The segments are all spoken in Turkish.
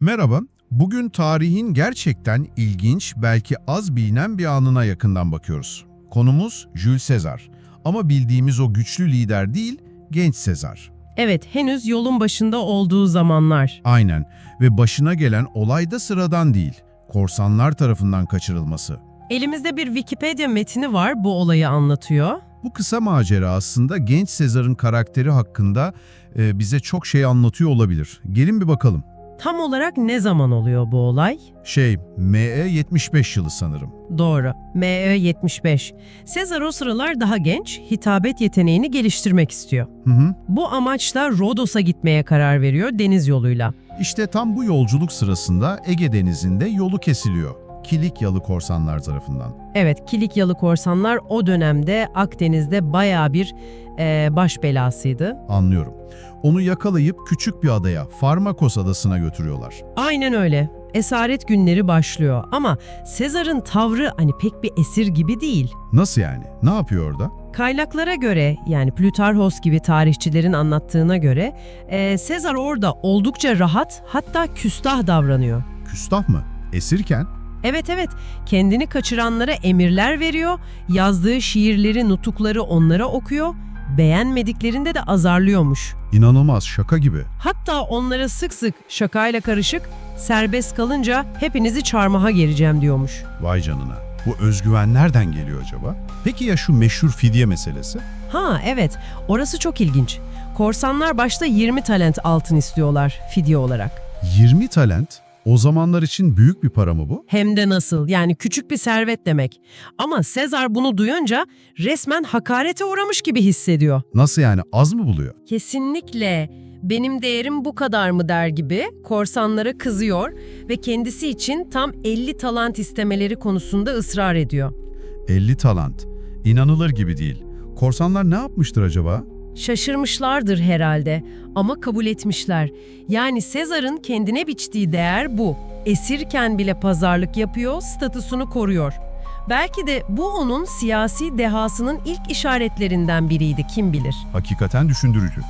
Merhaba, bugün tarihin gerçekten ilginç, belki az bilinen bir anına yakından bakıyoruz. Konumuz Jules Caesar. Ama bildiğimiz o güçlü lider değil, genç Sezar. Evet, henüz yolun başında olduğu zamanlar. Aynen ve başına gelen olay da sıradan değil. Korsanlar tarafından kaçırılması. Elimizde bir Wikipedia metni var bu olayı anlatıyor. Bu kısa macera aslında genç Sezar'ın karakteri hakkında e, bize çok şey anlatıyor olabilir. Gelin bir bakalım. Tam olarak ne zaman oluyor bu olay? Şey, ME 75 yılı sanırım. Doğru, MÖ 75. Sezar o sıralar daha genç, hitabet yeteneğini geliştirmek istiyor. Hı hı. Bu amaçla Rodos'a gitmeye karar veriyor deniz yoluyla. İşte tam bu yolculuk sırasında Ege Denizi'nde yolu kesiliyor. Kilikyalı korsanlar tarafından. Evet, Kilikyalı korsanlar o dönemde Akdeniz'de bayağı bir eee, baş belasıydı. Anlıyorum. Onu yakalayıp küçük bir adaya, Farmakos adasına götürüyorlar. Aynen öyle. Esaret günleri başlıyor ama Sezar'ın tavrı hani pek bir esir gibi değil. Nasıl yani? Ne yapıyor orada? Kaynaklara göre yani Plütarhos gibi tarihçilerin anlattığına göre e, Sezar orada oldukça rahat hatta küstah davranıyor. Küstah mı? Esirken? Evet evet kendini kaçıranlara emirler veriyor, yazdığı şiirleri, nutukları onlara okuyor, beğenmediklerinde de azarlıyormuş. İnanılmaz, şaka gibi. Hatta onlara sık sık şakayla karışık serbest kalınca hepinizi çarmıha gereceğim diyormuş. Vay canına. Bu özgüven nereden geliyor acaba? Peki ya şu meşhur fidye meselesi? Ha evet, orası çok ilginç. Korsanlar başta 20 talent altın istiyorlar fidye olarak. 20 talent? O zamanlar için büyük bir para mı bu? Hem de nasıl, yani küçük bir servet demek. Ama Sezar bunu duyunca resmen hakarete uğramış gibi hissediyor. Nasıl yani? Az mı buluyor? Kesinlikle benim değerim bu kadar mı der gibi korsanlara kızıyor ve kendisi için tam 50 talant istemeleri konusunda ısrar ediyor. 50 talant. İnanılır gibi değil. Korsanlar ne yapmıştır acaba? Şaşırmışlardır herhalde ama kabul etmişler. Yani Sezar'ın kendine biçtiği değer bu. Esirken bile pazarlık yapıyor, statüsünü koruyor. Belki de bu onun siyasi dehasının ilk işaretlerinden biriydi kim bilir. Hakikaten düşündürücü.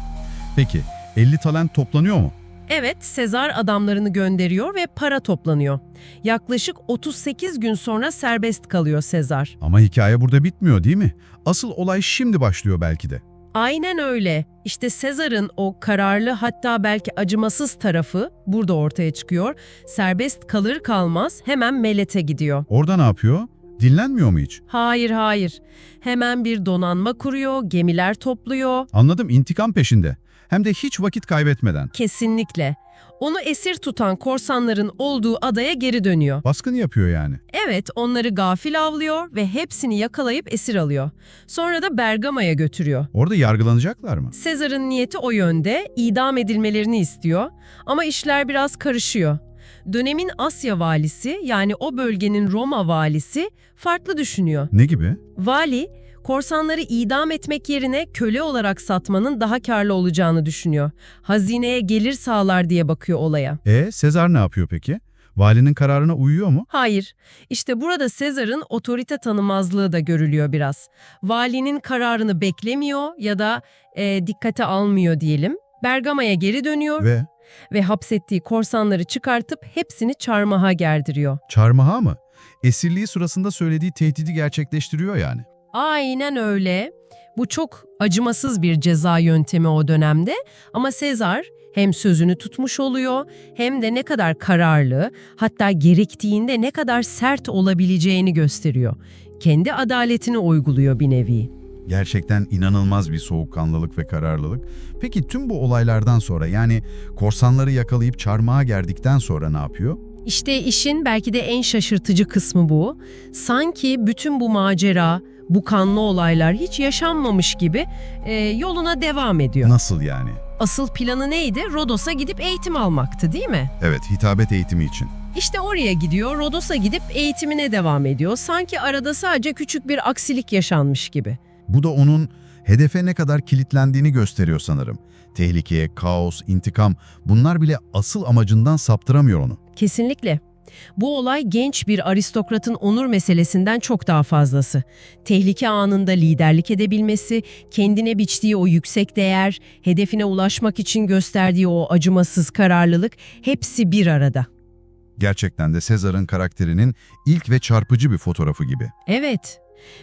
Peki, 50 talent toplanıyor mu? Evet, Sezar adamlarını gönderiyor ve para toplanıyor. Yaklaşık 38 gün sonra serbest kalıyor Sezar. Ama hikaye burada bitmiyor değil mi? Asıl olay şimdi başlıyor belki de. Aynen öyle. İşte Sezar'ın o kararlı hatta belki acımasız tarafı burada ortaya çıkıyor. Serbest kalır kalmaz hemen Melet'e gidiyor. Orada ne yapıyor? Dinlenmiyor mu hiç? Hayır hayır. Hemen bir donanma kuruyor, gemiler topluyor. Anladım, intikam peşinde. Hem de hiç vakit kaybetmeden. Kesinlikle. Onu esir tutan korsanların olduğu adaya geri dönüyor. Baskın yapıyor yani. Evet, onları gafil avlıyor ve hepsini yakalayıp esir alıyor. Sonra da Bergama'ya götürüyor. Orada yargılanacaklar mı? Sezar'ın niyeti o yönde, idam edilmelerini istiyor ama işler biraz karışıyor. Dönemin Asya valisi yani o bölgenin Roma valisi farklı düşünüyor. Ne gibi? Vali, korsanları idam etmek yerine köle olarak satmanın daha karlı olacağını düşünüyor. Hazineye gelir sağlar diye bakıyor olaya. E, Sezar ne yapıyor peki? Valinin kararına uyuyor mu? Hayır, işte burada Sezar'ın otorite tanımazlığı da görülüyor biraz. Valinin kararını beklemiyor ya da e, dikkate almıyor diyelim. Bergama'ya geri dönüyor ve... Ve hapsettiği korsanları çıkartıp hepsini çarmıha gerdiriyor. çarmıha mı? Esirliği sırasında söylediği tehdidi gerçekleştiriyor yani. Aynen öyle. Bu çok acımasız bir ceza yöntemi o dönemde ama Sezar hem sözünü tutmuş oluyor hem de ne kadar kararlı hatta gerektiğinde ne kadar sert olabileceğini gösteriyor. Kendi adaletini uyguluyor bir nevi. Gerçekten inanılmaz bir soğukkanlılık ve kararlılık. Peki tüm bu olaylardan sonra yani korsanları yakalayıp çarmıha gerdikten sonra ne yapıyor? İşte işin belki de en şaşırtıcı kısmı bu. Sanki bütün bu macera, bu kanlı olaylar hiç yaşanmamış gibi e, yoluna devam ediyor. Nasıl yani? Asıl planı neydi? Rodos'a gidip eğitim almaktı değil mi? Evet, hitabet eğitimi için. İşte oraya gidiyor, Rodos'a gidip eğitimine devam ediyor. Sanki arada sadece küçük bir aksilik yaşanmış gibi. Bu da onun hedefe ne kadar kilitlendiğini gösteriyor sanırım. Tehlike, kaos, intikam bunlar bile asıl amacından saptıramıyor onu. Kesinlikle. Bu olay genç bir aristokratın onur meselesinden çok daha fazlası. Tehlike anında liderlik edebilmesi, kendine biçtiği o yüksek değer, hedefine ulaşmak için gösterdiği o acımasız kararlılık hepsi bir arada. Gerçekten de Sezar'ın karakterinin ilk ve çarpıcı bir fotoğrafı gibi. Evet.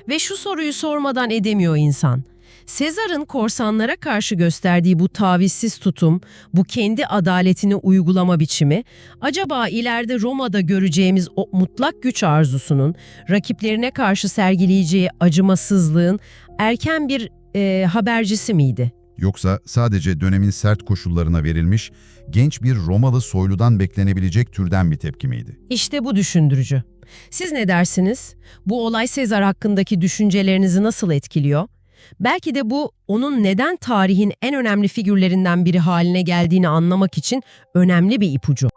Ve şu soruyu sormadan edemiyor insan. Sezar'ın korsanlara karşı gösterdiği bu tavizsiz tutum, bu kendi adaletini uygulama biçimi, acaba ileride Roma'da göreceğimiz o mutlak güç arzusunun, rakiplerine karşı sergileyeceği acımasızlığın erken bir e, habercisi miydi? Yoksa sadece dönemin sert koşullarına verilmiş, genç bir Romalı soyludan beklenebilecek türden bir tepki miydi? İşte bu düşündürücü. Siz ne dersiniz? Bu olay Sezar hakkındaki düşüncelerinizi nasıl etkiliyor? Belki de bu onun neden tarihin en önemli figürlerinden biri haline geldiğini anlamak için önemli bir ipucu.